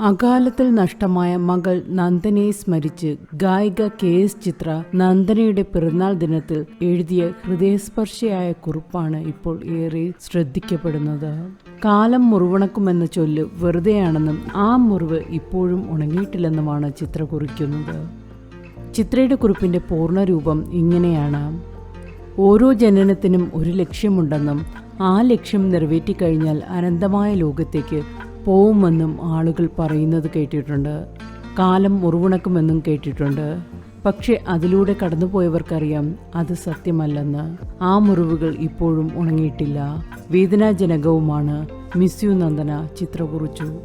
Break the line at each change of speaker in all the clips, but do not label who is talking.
അകാലത്തിൽ നഷ്ടമായ മകൾ നന്ദനയെ സ്മരിച്ച് ഗായിക കെ എസ് ചിത്ര നന്ദനയുടെ പിറന്നാൾ ദിനത്തിൽ എഴുതിയ ഹൃദയസ്പർശിയായ കുറിപ്പാണ് ഇപ്പോൾ ഏറെ ശ്രദ്ധിക്കപ്പെടുന്നത്. കാലം മുറിവണക്കുമെന്ന ചൊല്ല് വെറുതെയാണെന്നും ആ മുറിവ് ഇപ്പോഴും ഉണങ്ങിയിട്ടില്ലെന്നുമാണ് ചിത്ര കുറിക്കുന്നത്. ചിത്രയുടെ കുറിപ്പിന്റെ പൂർണരൂപം ഇങ്ങനെയാണ്. ഓരോ ജനനത്തിനും ഒരു ലക്ഷ്യമുണ്ടെന്നും ആ ലക്ഷ്യം നിറവേറ്റിക്കഴിഞ്ഞാൽ അനന്തമായ ലോകത്തേക്ക് പോവുമെന്നും ആളുകൾ പറയുന്നത് കേട്ടിട്ടുണ്ട്. കാലം മുറിവുണക്കുമെന്നും കേട്ടിട്ടുണ്ട്. പക്ഷേ അതിലൂടെ കടന്നുപോയവർക്കറിയാം അത് സത്യമല്ലെന്ന്. ആ മുറിവുകൾ ഇപ്പോഴും ഉണങ്ങിയിട്ടില്ല. വേദനാജനകവുമാണ്. മിസ് യു നന്ദന ചിത്ര കുറിച്ചു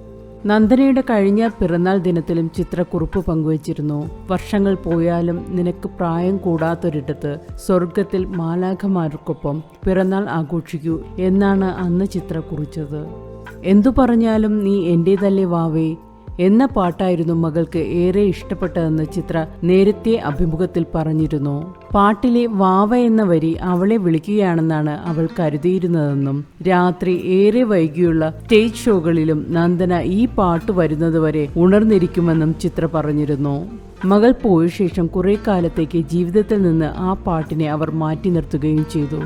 നന്ദനയുടെ കഴിഞ്ഞ പിറന്നാൾ ദിനത്തിലും ചിത്രക്കുറിപ്പ് പങ്കുവച്ചിരുന്നു. വർഷങ്ങൾ പോയാലും നിനക്ക് പ്രായം കൂടാത്തൊരിടത്ത് സ്വർഗത്തിൽ മാലാഖമാർക്കൊപ്പം പിറന്നാൾ ആഘോഷിക്കൂ എന്നാണ് അന്ന് ചിത്ര കുറിച്ചത് എന്തു പറഞ്ഞാലും നീ എന്റേതല്ലേ വാവേ എന്ന പാട്ടായിരുന്നു മകൾക്ക് ഏറെ ഇഷ്ടപ്പെട്ടതെന്ന് ചിത്ര നേരത്തെ അഭിമുഖത്തിൽ പറഞ്ഞിരുന്നു. പാട്ടിലെ വാവ എന്ന വരി അവളെ വിളിക്കുകയാണെന്നാണ് അവൾ കരുതിയിരുന്നതെന്നും രാത്രി ഏറെ വൈകിയുള്ള സ്റ്റേജ് ഷോകളിലും നന്ദന ഈ പാട്ട് വരുന്നതുവരെ ഉണർന്നിരിക്കുമെന്നും ചിത്ര പറഞ്ഞിരുന്നു. മകൾ പോയ ശേഷം കുറെ കാലത്തേക്ക് ജീവിതത്തിൽ നിന്ന് ആ പാട്ടിനെ അവർ മാറ്റി നിർത്തുകയും ചെയ്തു.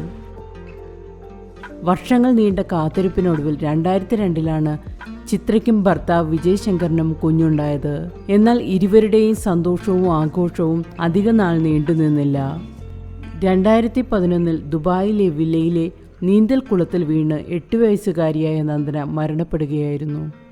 വർഷങ്ങൾ നീണ്ട കാത്തിരിപ്പിനൊടുവിൽ രണ്ടായിരത്തി രണ്ടിലാണ് ചിത്രയ്ക്കും ഭർത്താവ് വിജയ് ശങ്കറിനും കുഞ്ഞുണ്ടായത്. എന്നാൽ ഇരുവരുടെയും സന്തോഷവും ആഘോഷവും അധിക നാൾ നീണ്ടുനിന്നില്ല രണ്ടായിരത്തി പതിനൊന്നിൽ ദുബായിലെ വില്ലയിലെ നീന്തൽ കുളത്തിൽ വീണ് എട്ട് വയസ്സുകാരിയായ നന്ദന മരണപ്പെടുകയായിരുന്നു.